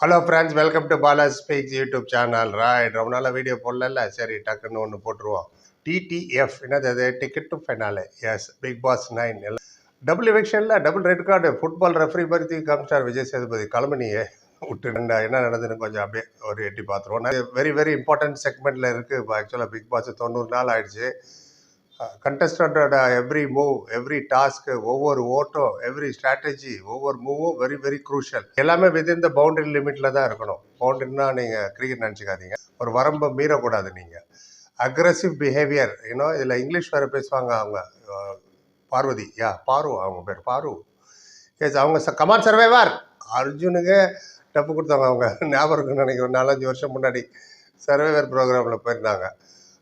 Hello friends welcome to Bala speaks YouTube channel right ரொம்ப நாளாக video போடல சரி டக்குன்னு ஒன்று போட்டுருவோம். டிடிஎஃப் என்னது அது? Ticket to finale yes Bigg Boss nine எல்லாம் double எவிக்ஷனில் double red card football referee பருத்தி காமிச்சார் விஜய் சேதுபதி. கிளம்புனியே விட்டு என்ன நடந்ததுன்னு கொஞ்சம் அப்படியே ஒரு எட்டி பார்த்துருவோம். வெரி வெரி இம்பார்ட்டன்ட் செக்மெண்ட்டில் இருக்குது இப்போ ஆக்சுவலாக பிக் பாஸ் தொண்ணூறு நாள் ஆயிடுச்சு. கண்டஸ்டண்டோட எவ்ரி மூவ் எவ்ரி டாஸ்க்கு ஒவ்வொரு ஓட்டோ எவ்ரி ஸ்ட்ராட்டஜி ஒவ்வொரு மூவும் வெரி வெரி க்ரூஷியல் எல்லாமே வித்தின் த பவுண்டரி லிமிட்டில் தான் இருக்கணும். பவுண்டரினா நீங்கள் கிரிக்கெட் நினச்சிக்காதீங்க. ஒரு வரம்பை மீறக்கூடாது நீங்கள் அக்ரஸிவ் பிஹேவியர் ஏன்னோ இதில் இங்கிலீஷ் வேறு பேசுவாங்க அவங்க. பார்வதி. யா பாரு அவங்க பேர் பாரு. எஸ் அவங்க ச கமான் சர்வேவர் அர்ஜுனுக்கு டப்பு கொடுத்தாங்க அவங்க. ஞாபகம் நினைக்கிறேன். நாலஞ்சு வருஷம் முன்னாடி. சர்வைவர் ப்ரோக்ராமில் போயிருந்தாங்க.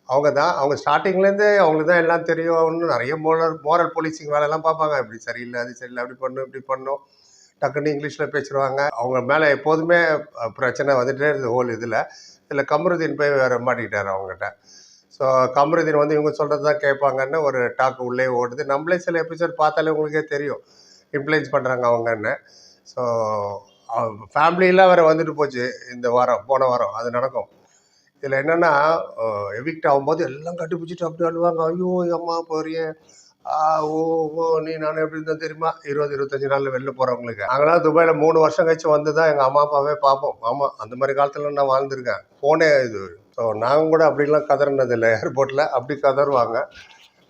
அவங்க தான் அவங்க ஸ்டார்டிங்லேருந்தே அவங்களுக்கு தான் எல்லாம் தெரியும். இன்னும் நிறைய மோரல் மோரல் போலீசிங் வேலையெல்லாம் பார்ப்பாங்க. இப்படி சரியில்லை அது சரியில்லை அப்படி பண்ணும் இப்படி பண்ணும். டக்குன்னு இங்கிலீஷில் பேசிடுவாங்க. அவங்க மேலே எப்போதுமே பிரச்சனை வந்துட்டே இருந்தது ஹோல் இதில். இதில் கமருதீன் போய் வேறு மாட்டிக்கிட்டார் அவங்ககிட்ட. ஸோ கமருதீன் வந்து இவங்க சொல்கிறது தான் கேட்பாங்கன்னு ஒரு டாக் உள்ளே ஓடுது. நம்மளே சில எபிசோட் பார்த்தாலே உங்களுக்கே தெரியும் இன்ஃப்ளூயன்ஸ் பண்ணுறாங்க அவங்கன்னு. ஸோ ஃபேமிலியெலாம் வேறு வந்துட்டு போச்சு இந்த வாரம் போன வாரம். அது நடக்கும். இதில் என்னென்னா எவிக்ட் ஆகும்போது எல்லாம் கட்டுப்பிடிச்சிட்டு அப்படி அழுவாங்க. ஐயோ அம்மா போறியே. ஓ ஓ நீ நான் எப்படி இருந்தால் தெரியுமா? இருபது இருபத்தஞ்சி நாளில் வெளில போகிறவங்களுக்கு நாங்களாம் துபாயில் மூணு வருஷம் கழிச்சு வந்து தான் எங்கள் அம்மா அப்பாவே பார்ப்போம். ஆமாம் அந்த மாதிரி காலத்தில் நான் வாழ்ந்திருக்கேன். ஃபோனே இது ஸோ நாங்கள் கூட அப்படிலாம் கதறினதில்லை. ஏர்போர்ட்டில் அப்படி கதறுவாங்க.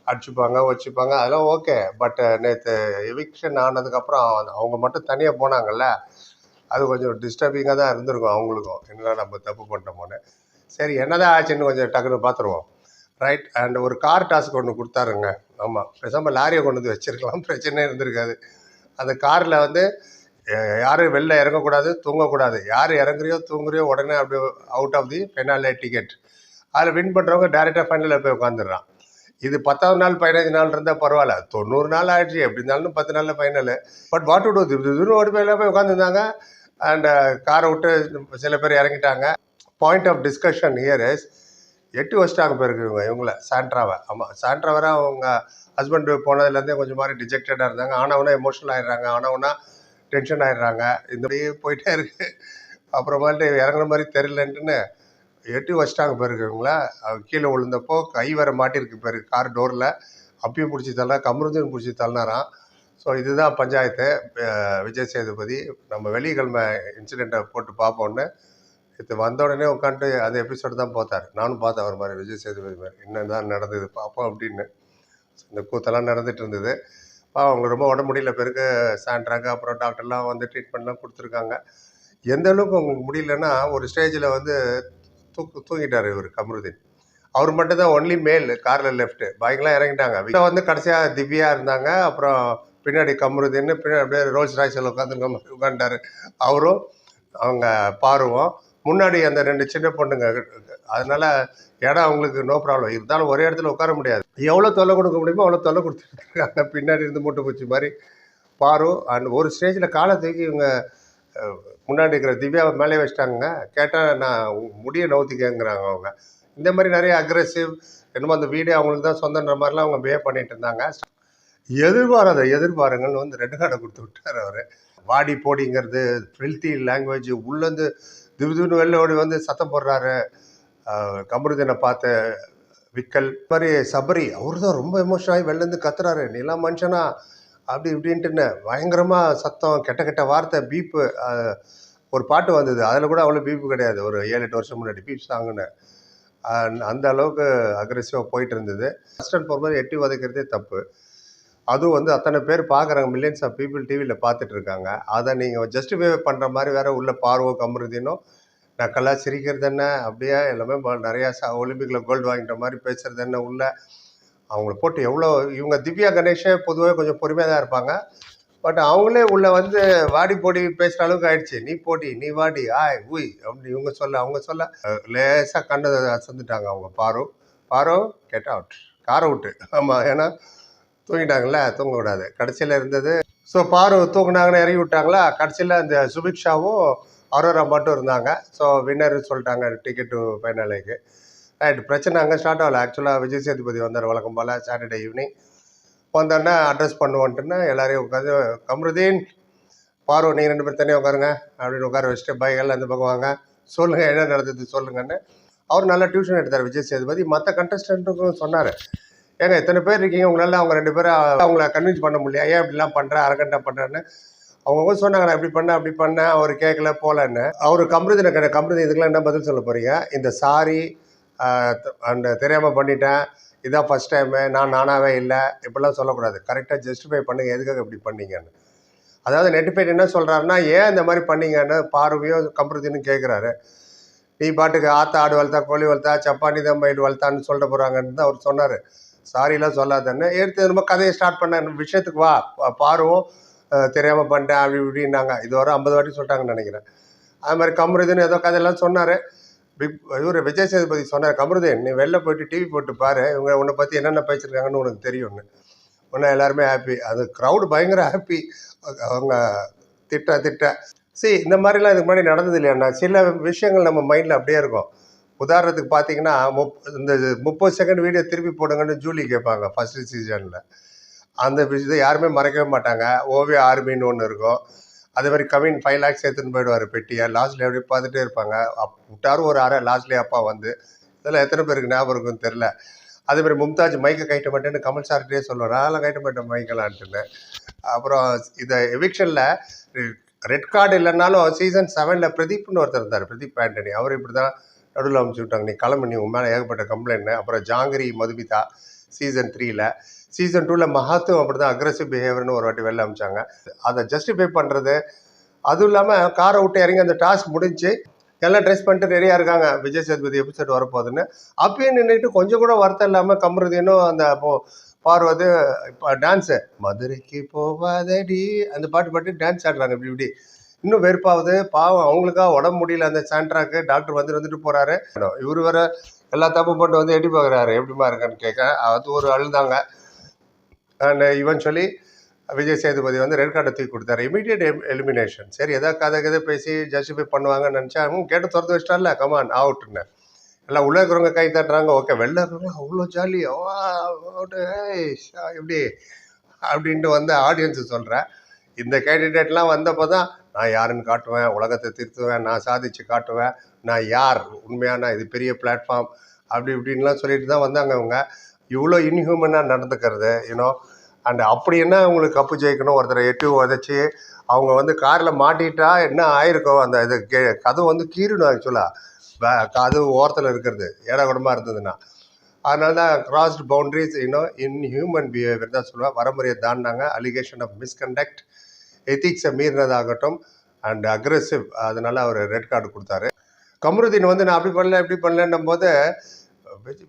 அடிச்சுப்பாங்க வச்சுப்பாங்க. அதெல்லாம் ஓகே. பட் நேற்று எவிக்ஷன் ஆனதுக்கப்புறம் அவங்க மட்டும் தனியாக போனாங்கல்ல. அது கொஞ்சம் டிஸ்டர்பிங்காக தான் இருந்திருக்கும் அவங்களுக்கும். என்னடா நம்ம தப்பு பண்ணிட்டோமோன்னு. சரி என்னதான் ஆச்சுன்னு கொஞ்சம் டக்குன்னு பார்த்துருவோம் ரைட் அண்ட் ஒரு கார் டாஸ்க் ஒன்று கொடுத்தாருங்க. ஆமாம் பேசாமல் லாரியை கொண்டு வந்து வச்சிருக்கலாம் பிரச்சனையே இருந்திருக்காது. அந்த காரில் வந்து யாரும் வெளில இறங்கக்கூடாது தூங்கக்கூடாது. யார் இறங்குறியோ தூங்குறியோ உடனே அப்படியே out of the finale ticket அதில் வின் பண்ணுறவங்க டேரெக்டாக ஃபைனலில் போய் உட்காந்துடுறான் இது பத்தாவது நாள் பதினஞ்சு நாள் இருந்தால் பரவாயில்ல. தொண்ணூறு நாள் ஆயிடுச்சு எப்படி இருந்தாலும் பத்து நாளில் final but what to do திடீர்னு ஓடி போய் எல்லாம் போய் உட்காந்துருந்தாங்க அண்ட் காரை விட்டு சில பேர் இறங்கிட்டாங்க. Point of discussion here is எட்டு வச்சிட்டாங்க பேருக்கு இவங்க இவங்கள சாண்ட்ராவை. ஆமாம் சாண்ட்ராவரை அவங்க ஹஸ்பண்ட் போனதுலேருந்தே கொஞ்சம் மாதிரி டிஜெக்டடாக இருந்தாங்க. ஆனவனா எமோஷனல் ஆகிடுறாங்க ஆனவனா டென்ஷன் ஆகிடுறாங்க இந்த மாதிரியே போயிட்டே இருக்கு. அப்புறமாட்டு இறங்குற மாதிரி தெரிலன்ட்டுன்னு எட்டு வச்சிட்டாங்க பேருக்கு அவ கீழே விழுந்தப்போ கை வர மாட்டிருக்கு பேர் கார் டோரில் அப்பயும் பிடிச்சி தள்ள கமருந்தையும் பிடிச்சி தள்ளினாராம். ஸோ இதுதான் பஞ்சாயத்து விஜய் சேதுபதி. நம்ம வெள்ளிக்கிழமை இன்சிடெண்ட்டை போட்டு பார்ப்போன்னு இது வந்த உடனே உட்காந்துட்டு அந்த எபிசோடு தான் பார்த்தார். நானும் பார்த்தேன் அவர் மாதிரி விஜய் சேதுபதி மாதிரி. என்ன தான் நடந்தது பார்ப்போம் அப்படின்னு. இந்த கூத்தெல்லாம் நடந்துட்டு இருந்தது. பாவம் அவங்க ரொம்ப உடம்பு முடியல. பிறகு சாண்ட்ராங்க அப்புறம் டாக்டர்லாம் வந்து ட்ரீட்மெண்ட்லாம் கொடுத்துருக்காங்க. எந்த அளவுக்கு அவங்களுக்கு முடியலன்னா ஒரு ஸ்டேஜில் வந்து தூக்கு தூங்கிட்டார் இவர் கமருதீன். அவர் மட்டும் தான் ஒன்லி மேல் காரில் லெஃப்ட்டு பைக்லாம் இறங்கிட்டாங்க. வீட்டில் வந்து கடைசியாக திவ்யா இருந்தாங்க. அப்புறம் பின்னாடி கமருதீன்னு பின்னாடி அப்படியே ரோல்ஸ் ராய்ஸில் உட்காந்துருக்க மாதிரி உட்காந்துட்டாரு அவரும் அவங்க பாருவோம் முன்னாடி அந்த ரெண்டு சின்ன பொண்ணுங்க அதனால இடம் அவங்களுக்கு நோ ப்ராப்ளம் இருந்தாலும் ஒரே இடத்துல உட்கார முடியாது. எவ்வளோ தொல்லை கொடுக்க முடியுமோ அவ்வளோ தொல்லை கொடுத்துருக்காங்க பின்னாடி இருந்து மூட்டை பூச்சி மாதிரி பாரு. அண்ட் ஒரு ஸ்டேஜில் காலை தூக்கி இவங்க முன்னாடி இருக்கிற திவ்யாவை மேலே வச்சிட்டாங்க கேட்டால் நான் முடிய முடியை நவுத்திக்கங்கிறாங்க அவங்க. இந்த மாதிரி நிறைய அக்ரெசிவ் என்னமோ அந்த வீடியோ அவங்களுக்கு தான் சொந்தன்ற மாதிரிலாம் அவங்க பிஹேவ் பண்ணிட்டு இருந்தாங்க. எதிர்பாராத எதிர்பாருங்கன்னு வந்து ரெண்டு கார்டை கொடுத்து விட்டார் அவர். வாடி போடிங்கிறது ஃபில்த்தி லாங்குவேஜ் உள்ளேருந்து திடீர்னு வெளில ஓடி வந்து சத்தம் போடுறாரு. ஆஹ் கமருதீனை பார்த்த விக்கல். மாதிரி சபரி அவர் தான் ரொம்ப எமோஷன் ஆகி வெளிலேருந்து கத்துறாரு. நீலாம் மனுஷனா? அப்படி இப்படின்ட்டுன்னு பயங்கரமாக சத்தம் கெட்ட கெட்ட வார்த்தை பீப்பு ஒரு பாட்டு வந்தது. அதில் கூட அவ்வளோ பீப்பு கிடையாது. ஒரு ஏழு எட்டு வருஷம் முன்னாடி பீப் சாங்குன்னு. அந்த அளவுக்கு அக்ரெசிவாக போயிட்டு இருந்தது. ஃபஸ்ட் போகும்போது எட்டி உதைக்கிறதே தப்பு. அதுவும் வந்து அத்தனை பேர் பார்க்குறாங்க மில்லியன்ஸ் ஆஃப் பீப்புள் டிவியில் பார்த்துட்டு இருக்காங்க அதை நீங்கள் ஜஸ்டிஃபை பண்ணுற மாதிரி வேறு உள்ள பார்வோ கமருதினோ நக்கலாக சிரிக்கிறது என்ன? அப்படியே எல்லாமே நிறையா ச ஒலிம்பிக்கில் கோல்டு வாங்கிட்ட மாதிரி பேசுகிறது என்ன உள்ள? அவங்கள போட்டு எவ்வளோ இவங்க திவ்யா கணேஷே பொதுவாக கொஞ்சம் பொறுமையாக தான் இருப்பாங்க. பட் அவங்களே உள்ள வந்து வாடி போடி பேசுகிற அளவுக்கு ஆயிடுச்சு. நீ போடி நீ வாடி ஆய் உய் அப்படி இவங்க சொல்ல அவங்க சொல்ல லேசாக கண்ணை அசந்துட்டாங்க அவங்க. பாரு பாரு கெட் அவுட் காரை விட்டு ஆமாம் ஏன்னா தூங்கிட்டாங்கல்ல தூங்கக்கூடாது. கடைசியில் இருந்தது ஸோ பாரு தூக்குனாங்கன்னு இறங்கி விட்டாங்களா? கடைசியில் அந்த சுபிக்ஷாவும் அரோரா மட்டும் இருந்தாங்க. ஸோ வின்னர்னு சொல்லிட்டாங்க டிக்கெட்டு ஃபைனலுக்கு ரைட் பிரச்சனை அங்கே ஸ்டார்ட் ஆகல. ஆக்சுவலாக விஜய் சேதுபதி வந்தார் வழக்கம் போல் சாட்டர்டே ஈவினிங் வந்தோடனே அட்ரஸ் பண்ணுவோன்ட்டுன்னு எல்லாரையும் உட்காந்து கம்ருதீன் பார்வை நீங்கள் ரெண்டு பேரும் தனியாக உட்காருங்க. அப்படின்னு உட்கார வச்சுட்டு பைகள் அந்த பக்கம் வாங்க. சொல்லுங்கள் என்ன நடந்தது? சொல்லுங்கன்னு. அவர் நல்லா டியூஷன் எடுத்தார் விஜய் சேதுபதி. மற்ற கண்டஸ்டண்ட்டுக்கும் சொன்னார். ஏங்க இத்தனை பேர் இருக்கீங்க உங்களால் அவங்க ரெண்டு பேரும் அவங்கள கன்வின்ஸ் பண்ண முடியல. ஏன் இப்படிலாம் பண்ணுறேன் அரகண்டா பண்ணுறேன்னு அவங்க சொன்னாங்க நான் இப்படி பண்ணேன் அப்படி பண்ணேன் அவர் கேட்கல போகலன்னு. அவர் கம்ருதினை கேட்ட கம்ருதி இதுக்கெல்லாம் என்ன பதில் சொல்ல போகிறீங்க இந்த சாரி அந்த தெரியாமல் பண்ணிட்டேன் இதான் ஃபஸ்ட் டைமு நான் நானாவே இல்லை இப்படிலாம் சொல்லக்கூடாது. கரெக்டாக ஜஸ்டிஃபை பண்ணுங்க எதுக்காக இப்படி பண்ணீங்கன்னு. அதாவது நெட்டிஃபைட் என்ன சொல்கிறாருன்னா ஏன் இந்த மாதிரி பண்ணீங்கன்னு பார்வையோ கம்ருதின்னு கேட்குறாரு நீ பாட்டுக்கு ஆத்தா ஆடு வளர்த்தா கோழி வளர்த்தா சப்பானி தான் மயில் வளர்த்தான்னு சொல்ல போகிறாங்கன்னு தான் அவர் சொன்னார். சாரிலாம் சொல்லாதன்னு. எடுத்து ரொம்ப கதையை ஸ்டார்ட் பண்ண விஷயத்துக்கு வா பாருவோம் தெரியாமல் பண்ணிட்டேன் அப்படி இப்படின்னாங்க. இது வரை ஐம்பது வாட்டி சொல்லிட்டாங்கன்னு நினைக்கிறேன். அது மாதிரி கமருதுன்னு ஏதோ கதையெல்லாம் சொன்னார். பிக் இவர் விஜய் சேதுபதி சொன்னார் கமருதீன் நீ வெளில போயிட்டு டிவி போட்டு பாரு இவங்க உன்னை பற்றி என்னென்ன பேசியிருக்காங்கன்னு உனக்கு தெரியும்னு. உன்னை எல்லாருமே ஹாப்பி அது க்ரௌடு பயங்கர ஹாப்பி அவங்க திட்ட திட்ட. சரி இந்த மாதிரிலாம் இதுக்கு முன்னாடி நடந்தது இல்லையாண்ணா சில விஷயங்கள் நம்ம மைண்டில் அப்படியே இருக்கும். உதாரணத்துக்கு பார்த்தீங்கன்னா முப் இந்த முப்பது செகண்ட் வீடியோ திருப்பி போடுங்கன்னு ஜூலி கேட்பாங்க ஃபர்ஸ்ட் சீசனில் அந்த விஷயத்தை யாருமே மறைக்கவே மாட்டாங்க. ஓவிய ஆர்மின்னு ஒன்று இருக்கும். அதே மாதிரி கவின் ஃபைவ் லேக்ஸ் எடுத்துன்னு போயிடுவார் பெட்டியை. லாஸ்ட்ல எப்படி பார்த்துட்டே இருப்பாங்க. அப் விட்டாரும் ஒரு அரை லாஸ்ட்லேயே அப்பா வந்து. இதெல்லாம் எத்தனை பேருக்கு ஞாபகம் இருக்குன்னு தெரில அதே மாதிரி மும்தாஜ் மைக்கை கைட்ட மாட்டேன்னு கமல் சார்கிட்டே சொல்லுவேன் அதெல்லாம் கைட்ட மாட்டேன் மைக்கலான்ட்டுன்னு அப்புறம் இதை எவிக்ஷனில் ரெட் கார்டு இல்லைனாலும் சீசன் செவனில் பிரதீப்னு ஒருத்தர் இருந்தார் பிரதீப் ஆண்டனி. அவர் இப்படி தான் நடுவில் அமுச்சு விட்டாங்க. நீ கிளம்பு நீ உன் மேலே ஏகப்பட்ட கம்ப்ளைண்ட் அப்புறம் ஜாங்கிரி மதுமிதா சீசன் த்ரீல சீசன் டூவில் மகாத்துவம் அப்படி தான் அக்ரஸிவ் பிஹேவியர்னு ஒரு வாட்டி வெளில அமிச்சாங்க. அதை ஜஸ்டிஃபை பண்ணுறது அதுவும் இல்லாமல் காரை விட்டு இறங்கி அந்த டாஸ்க் முடிஞ்சு எல்லாம் ட்ரெஸ் பண்ணிட்டு ரெடியாக இருக்காங்க. விஜய் சேதுபதி எபிசோட் வரப்போகுதுன்னு. அப்பயும் நின்றுட்டு கொஞ்சம் கூட வருத்தம் இல்லாமல் கமருதீனும் அந்த அப்போ பார்வது இப்போ டான்ஸு மதுரைக்கு போவாதடி. அந்த பாட்டு பாட்டு டான்ஸ் ஆடுறாங்க இப்படி இப்படி. இன்னும் வெறுப்பாகுது. பாவம் அவங்களுக்கா உடம்பு முடியல. அந்த சாண்ட்ராக்கு டாக்டர் வந்து வந்துட்டு போகிறாரு இவர் வேற எல்லா தப்பு போட்டு வந்து எட்டி பார்க்குறாரு எப்படிமா இருக்கான்னு கேட்க அது ஒரு அழுதாங்க. அண்ட் ஈவன் சொல்லி விஜய் சேதுபதி வந்து ரெட் கார்டை தூக்கி கொடுத்தாரு. இமீடியட் எலிமினேஷன் சரி எதாவது கதை கதை பேசி ஜஸ்டிஃபை பண்ணுவாங்கன்னு நினச்சா அவங்க கேட்டு திறந்து இல்லை கமான் அவுட்டுன்னு எல்லாம் உள்ளே இருக்கிறவங்க கை தட்டுறாங்க. ஓகே வெளில இருக்கிறவங்க அவ்வளோ ஜாலி அவுட்டு எப்படி? அப்படின்ட்டு வந்து ஆடியன்ஸு சொல்கிறேன் இந்த கேண்டிடேட்லாம் வந்தப்போ தான் நான் யாருன்னு காட்டுவேன் உலகத்தை திருத்துவேன் நான் சாதிச்சு காட்டுவேன் நான் யார்? உண்மையான இது பெரிய பிளாட்ஃபார்ம் அப்படி இப்படின்லாம் சொல்லிட்டு தான் வந்தாங்க அவங்க இவ்வளோ இன்ஹியூமனாக நடந்துக்கிறது யூனோ அண்ட் அப்படி என்ன அவங்களுக்கு கப்பு ஜெயிக்கணும்? ஒருத்தரை எட்டு உதச்சி அவங்க வந்து காரில் மாட்டிட்டா என்ன ஆயிருக்கும் அந்த இது கே கதவு வந்து கீறிடும் ஆக்சுவலாக கதவு ஓரத்தில் இருக்கிறது ஏடாகுடமாக இருந்ததுன்னா. அதனால தான் கிராஸ்ட் பவுண்ட்ரிஸ் இன்னும் இன் ஹியூமன் பிஹேவியர் தான் சொல்லுவேன் வரமுறையை தாண்டினாங்க. அலிகேஷன் ஆஃப் மிஸ்கண்டக்ட் எத்திக்ஸை மீறினதாகட்டும் அண்ட் அக்ரெசிவ் அதனால அவர் ரெட் கார்டு கொடுத்தாரு. கமருதீன் வந்து நான் அப்படி பண்ணல இப்படி பண்ணலன்னும் போது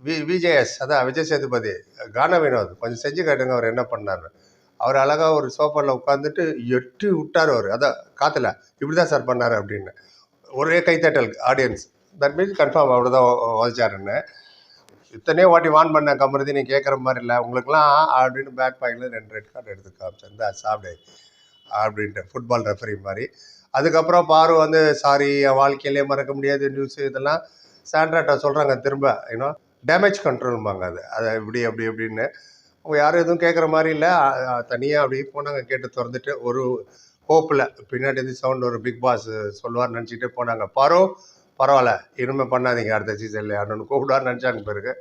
வி விஜேஎஸ் அதான் விஜய் சேதுபதி கான வினோத் கொஞ்சம் செஞ்சு கேட்டுங்க அவர் என்ன பண்ணார். அவர் அழகாக ஒரு சோஃபாவில் உட்காந்துட்டு எட்டி விட்டார் அவர். அதான் காற்றுல இப்படி தான் சார் பண்ணார் அப்படின்னு. ஒரே கைத்தட்டல் ஆடியன்ஸ் தட் மீன்ஸ் கன்ஃபார்ம் அவர் தான் உதச்சாருன்னு இத்தனையோ வாட்டி வான் பண்ண கமருதி நீ கேட்குற மாதிரி இல்லை. உங்களுக்குலாம் அப்படின்னு பேக் பாக்கில் ரெண்டு ரெட் கார்டு எடுத்து காமிச்சேன். சாப்பிடு. அப்படின்ட்டு ஃபுட்பால் ரெஃபரி மாதிரி. அதுக்கப்புறம் பாரு வந்து சாரி என் வாழ்க்கையிலே மறக்க முடியாத நியூஸ் இதெல்லாம் சாண்ட்ராட்டை சொல்கிறாங்க திரும்ப ஏன்னா டேமேஜ் கண்ட்ரோல்பாங்க அது. அதை இப்படி அப்படி அப்படின்னு அவங்க யாரும் எதுவும் கேட்குற மாதிரி இல்லை. தனியாக அப்படி போனாங்க கேட்டு திறந்துட்டு ஒரு ஹோப்பில் பின்னாடி இருந்து சவுண்ட் ஒரு பிக் பாஸ் சொல்லுவார் நினச்சிட்டு போனாங்க. பரோ பரவாயில்ல இனிமேல் பண்ணாதீங்க அடுத்த சீசனில் அப்படின்னு கூப்பிடுவார் நினச்சாங்க பிறகு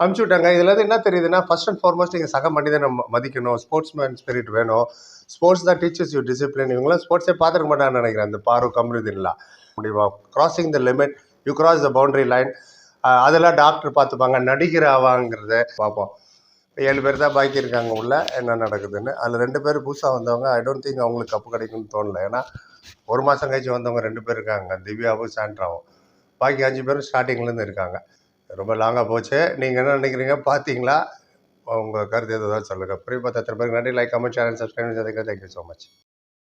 அனுப்பிச்சி விட்டாங்க இதில் என்ன தெரியுதுன்னா ஃபர்ஸ்ட் அண்ட் ஃபார்மோஸ்ட் நீங்கள் சக மனிதனை மதிக்கணும். ஸ்போர்ட்ஸ் மேன் ஸ்பிரிட் வேணும் ஸ்போர்ட்ஸ் தான் டீச்சர்ஸ் யூ டிசிப்ளின் இவங்களாம் ஸ்போர்ட்ஸே பார்த்துக்க மாட்டாங்கன்னு நினைக்கிறேன் அந்த பாரு கம்ருதின்லாம் முடியுமா crossing the limit you cross the boundary line அதெல்லாம் டாக்டர் பார்த்துப்பாங்க நடிகர் ஆவாங்கிறத பார்ப்போம். ஏழு பேர் தான் பாக்கி இருக்காங்க உள்ள என்ன நடக்குதுன்னு. அதில் ரெண்டு பேர் புதுசாக வந்தவங்க ஐ டோன்ட் திங்க் அவங்களுக்கு கப்பு கிடைக்கும்னு தோணல. ஏன்னா ஒரு மாதம் கழிச்சு வந்தவங்க ரெண்டு பேர் இருக்காங்க திவ்யாவும் சாண்ட்ராவும். பாக்கி அஞ்சு பேரும் ஸ்டார்டிங்லேருந்து இருக்காங்க. ரொம்ப லாங்காக போச்சு. நீங்கள் என்ன நினைக்கிறீங்க? பார்த்தீங்களா உங்கள் கருத்து எதாவது சொல்லுங்கள் புரிய பார்த்து பேருக்கு நன்றி. Like comment channel subscribe thank you so much